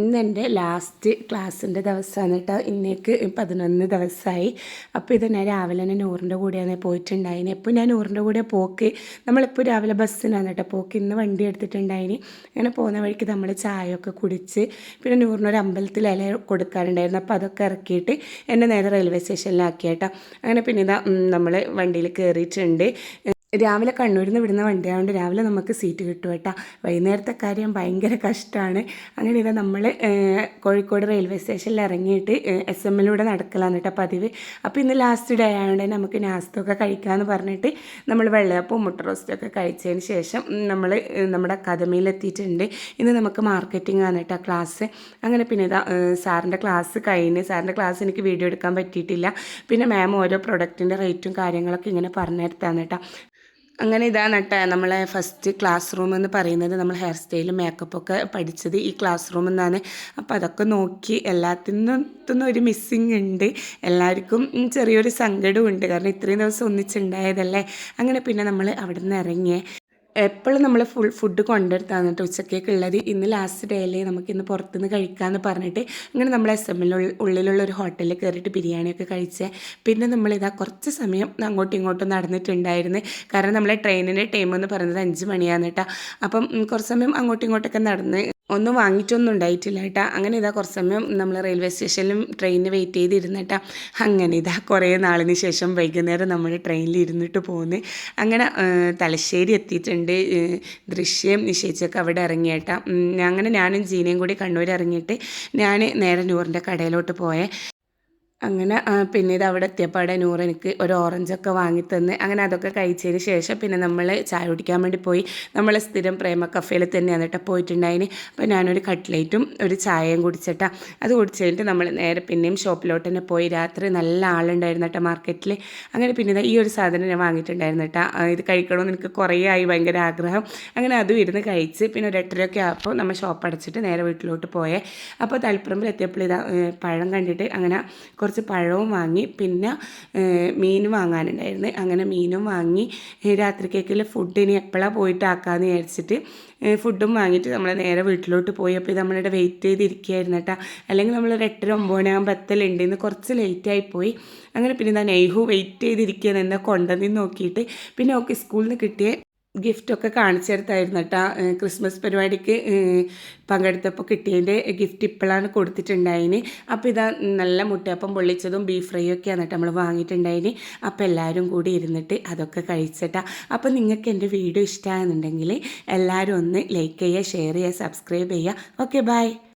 ഇന്ന് എന്റെ ലാസ്റ്റ് ക്ലാസ്സിന്റെ ദിവസമാണ് കേട്ടോ ഇന്നേക്ക് പതിനൊന്ന് ദിവസമായി അപ്പോൾ ഇത് ഞാൻ രാവിലെ തന്നെ നൂറിന്റെ കൂടെയാണ് പോയിട്ടുണ്ടായിന്. എപ്പോൾ ഞാൻ നൂറിന്റെ കൂടെ പോക്ക് നമ്മളിപ്പോൾ രാവിലെ ബസ്സിനാണ് കേട്ടോ പോക്ക്. ഇന്ന് വണ്ടി എടുത്തിട്ടുണ്ടായിന്. അങ്ങനെ പോകുന്ന വഴിക്ക് നമ്മൾ ചായയൊക്കെ കുടിച്ച് പിന്നെ നൂറിനൊരു അമ്പലത്തിൽ ഇല കൊടുക്കാറുണ്ടായിരുന്നു. അപ്പോൾ അതൊക്കെ ഇറക്കിയിട്ട് എന്നെ നേരെ റെയിൽവേ സ്റ്റേഷനിലാക്കി കേട്ടോ അങ്ങനെ പിന്നെ ഇതാ നമ്മൾ വണ്ടിയിൽ കയറിയിട്ടുണ്ട് രാവിലെ കണ്ണൂരിൽ നിന്ന് വിടുന്ന വണ്ടിയായതുകൊണ്ട് രാവിലെ നമുക്ക് സീറ്റ് കിട്ടും കേട്ടോ. വൈകുന്നേരത്തെ കാര്യം ഭയങ്കര കഷ്ടമാണ് അങ്ങനെ ഇതാ നമ്മൾ കോഴിക്കോട് റെയിൽവേ സ്റ്റേഷനിൽ ഇറങ്ങിയിട്ട് എസ് എമ്മിലൂടെ നടക്കലാണ് കേട്ടോ പതിവ്. അപ്പോൾ ഇന്ന് ലാസ്റ്റ് ഡേ ആയതുകൊണ്ട് നമുക്ക് നാസ്തൊക്കെ കഴിക്കാമെന്ന് പറഞ്ഞിട്ട് നമ്മൾ വെള്ളയപ്പവും മുട്ട റോസ്റ്റൊക്കെ കഴിച്ചതിന് ശേഷം നമ്മൾ നമ്മുടെ അക്കാദമിയിലെത്തിയിട്ടുണ്ട്. ഇന്ന് നമുക്ക് മാർക്കറ്റിംഗ് ആണ് കേട്ടോ ക്ലാസ് അങ്ങനെ പിന്നെ ഇതാ സാറിന്റെ ക്ലാസ് കഴിഞ്ഞ് സാറിന്റെ ക്ലാസ് എനിക്ക് വീഡിയോ എടുക്കാൻ പറ്റിയിട്ടില്ല. പിന്നെ മാം ഓരോ പ്രൊഡക്റ്റിന്റെ റേറ്റും കാര്യങ്ങളൊക്കെ ഇങ്ങനെ പറഞ്ഞു തരത്താണ് കേട്ടോ. അങ്ങനെ ഇതാണ് കേട്ടോ നമ്മളെ ഫസ്റ്റ് ക്ലാസ് റൂം എന്ന് പറയുന്നത്. നമ്മൾ ഹെയർ സ്റ്റൈലും മേക്കപ്പൊക്കെ പഠിച്ചത് ഈ ക്ലാസ് റൂം നിന്നാണ് അപ്പോൾ അതൊക്കെ നോക്കി എല്ലാത്തിനും ഒരു മിസ്സിങ് ഉണ്ട്. എല്ലാവർക്കും ചെറിയൊരു സങ്കടമുണ്ട് കാരണം ഇത്രയും ദിവസം ഒന്നിച്ചുണ്ടായതല്ലേ? അങ്ങനെ പിന്നെ നമ്മൾ അവിടെ നിന്ന് ഇറങ്ങിയേ. എപ്പോഴും നമ്മൾ ഫുൾ ഫുഡ് കൊണ്ടെടുത്താണ് കേട്ടോ ഉച്ചക്കേക്ക് ഉള്ളത് ഇന്ന് ലാസ്റ്റ് ഡേ അല്ലേ? നമുക്ക് ഇന്ന് പുറത്തുനിന്ന് കഴിക്കാമെന്ന് പറഞ്ഞിട്ട് ഇങ്ങനെ നമ്മൾ എസ് എമ്മിൽ ഉള്ളിലുള്ള ഒരു ഹോട്ടലിൽ കയറിയിട്ട് ബിരിയാണിയൊക്കെ കഴിച്ച്. പിന്നെ നമ്മളിതാ കുറച്ച് സമയം അങ്ങോട്ടും ഇങ്ങോട്ടും നടന്നിട്ടുണ്ടായിരുന്നു. കാരണം നമ്മളെ ട്രെയിനിന്റെ ടൈം എന്ന് പറയുന്നത് അഞ്ച് മണിയാണ് കേട്ടോ അപ്പം കുറച്ച് സമയം അങ്ങോട്ടും ഇങ്ങോട്ടൊക്കെ നടന്ന് ഒന്നും വാങ്ങിയിട്ടൊന്നും ഉണ്ടായിട്ടില്ല കേട്ടോ. അങ്ങനെ ഇതാ കുറച്ച് സമയം നമ്മൾ റെയിൽവേ സ്റ്റേഷനിലും ട്രെയിനിന് വെയിറ്റ് ചെയ്തിരുന്നിട്ടാ അങ്ങനെ ഇതാ കുറേ നാളിന് ശേഷം വൈകുന്നേരം നമ്മൾ ട്രെയിനിൽ ഇരുന്നിട്ട് പോകുന്നു അങ്ങനെ തലശ്ശേരി എത്തിയിട്ടുണ്ട്. ദൃശ്യം നിശ്ചയിച്ചൊക്കെ അവിടെ ഇറങ്ങിയേട്ടാ അങ്ങനെ ഞാനും ജീനയും കൂടി കണ്ണൂർ ഇറങ്ങിയിട്ട് ഞാൻ നേരെ നൂറിന്റെ കടയിലോട്ട് പോയേ. അങ്ങനെ പിന്നെ ഇത് അവിടെ എത്തിയപ്പാടെ നൂറ് എനിക്ക് ഒരു ഓറഞ്ചൊക്കെ വാങ്ങി തന്ന്. അങ്ങനെ അതൊക്കെ കഴിച്ചതിന് ശേഷം പിന്നെ നമ്മൾ ചായ കുടിക്കാൻ വേണ്ടി പോയി. നമ്മൾ സ്ഥിരം പ്രേമ കഫേയിൽ തന്നെയാണ് കേട്ടോ പോയിട്ടുണ്ടായിന്. അപ്പോൾ ഞാനൊരു കട്ട്ലേറ്റും ഒരു ചായയും കുടിച്ചിട്ടാ. അത് കുടിച്ച് കഴിഞ്ഞിട്ട് നമ്മൾ നേരെ പിന്നെയും ഷോപ്പിലോട്ട് തന്നെ പോയി. രാത്രി നല്ല ആളുണ്ടായിരുന്നു കേട്ടോ മാർക്കറ്റിൽ അങ്ങനെ പിന്നെ ഈ ഒരു സാധനം ഞാൻ വാങ്ങിയിട്ടുണ്ടായിരുന്നു കേട്ടോ. ഇത് കഴിക്കണമെന്ന് എനിക്ക് കുറേ ആയി ഭയങ്കര ആഗ്രഹം. അങ്ങനെ അതും ഇരുന്ന് കഴിച്ച് പിന്നെ ഒരു എട്ടരയൊക്കെ ആയപ്പോൾ നമ്മൾ ഷോപ്പ് അടച്ചിട്ട് നേരെ വീട്ടിലോട്ട് പോയേ. അപ്പോൾ തലപ്പുറമ്പിൽ എത്തിയപ്പോൾ ഇതാ പഴം കണ്ടിട്ട് അങ്ങനെ കുറച്ച് പഴവും വാങ്ങി പിന്നെ മീൻ വാങ്ങാനുണ്ടായിരുന്നു. അങ്ങനെ മീനും വാങ്ങി രാത്രിക്കേക്കുള്ള ഫുഡ് ഇനി എപ്പോഴാണ് പോയിട്ട് വിചാരിച്ചിട്ട് ഫുഡും വാങ്ങിയിട്ട് നമ്മൾ നേരെ വീട്ടിലോട്ട് പോയി. അപ്പോൾ നമ്മളിവിടെ വെയിറ്റ് ചെയ്തിരിക്കുകയായിരുന്നു കേട്ടോ. അല്ലെങ്കിൽ നമ്മൾ ഒരു എട്ടര ഒമ്പതിനാകുമ്പോൾ എത്തലുണ്ട് ഇന്ന് കുറച്ച് ലേറ്റായി പോയി. അങ്ങനെ പിന്നെ ഞാൻ നെയ്ഹു വെയിറ്റ് ചെയ്തിരിക്കുകയാണ്. എന്നെ കൊണ്ടുവന്ന് നോക്കിയിട്ട്. പിന്നെ ഓക്കെ സ്കൂളിൽ നിന്ന് കിട്ടിയ ഗിഫ്റ്റൊക്കെ കാണിച്ചെടുത്തായിരുന്നു കേട്ടോ ക്രിസ്മസ് പരിപാടിക്ക് പങ്കെടുത്തപ്പോൾ കിട്ടിയതിന്റെ ഗിഫ്റ്റ് ഇപ്പോഴാണ് കൊടുത്തിട്ടുണ്ടായിന്. അപ്പോൾ ഇതാ നല്ല മുട്ടയപ്പം പൊള്ളിച്ചതും ബീഫ് ഫ്രൈയും ഒക്കെയാണ് കേട്ടോ നമ്മൾ വാങ്ങിയിട്ടുണ്ടായിന്. അപ്പോൾ എല്ലാവരും കൂടി ഇരുന്നിട്ട് അതൊക്കെ കഴിച്ചിട്ടാ. അപ്പോൾ നിങ്ങൾക്ക് എന്റെ വീഡിയോ ഇഷ്ടമാണെന്നുണ്ടെങ്കിൽ എല്ലാവരും ഒന്ന് ലൈക്ക് ചെയ്യുക ഷെയർ ചെയ്യുക സബ്സ്ക്രൈബ് ചെയ്യുക. Okay bye.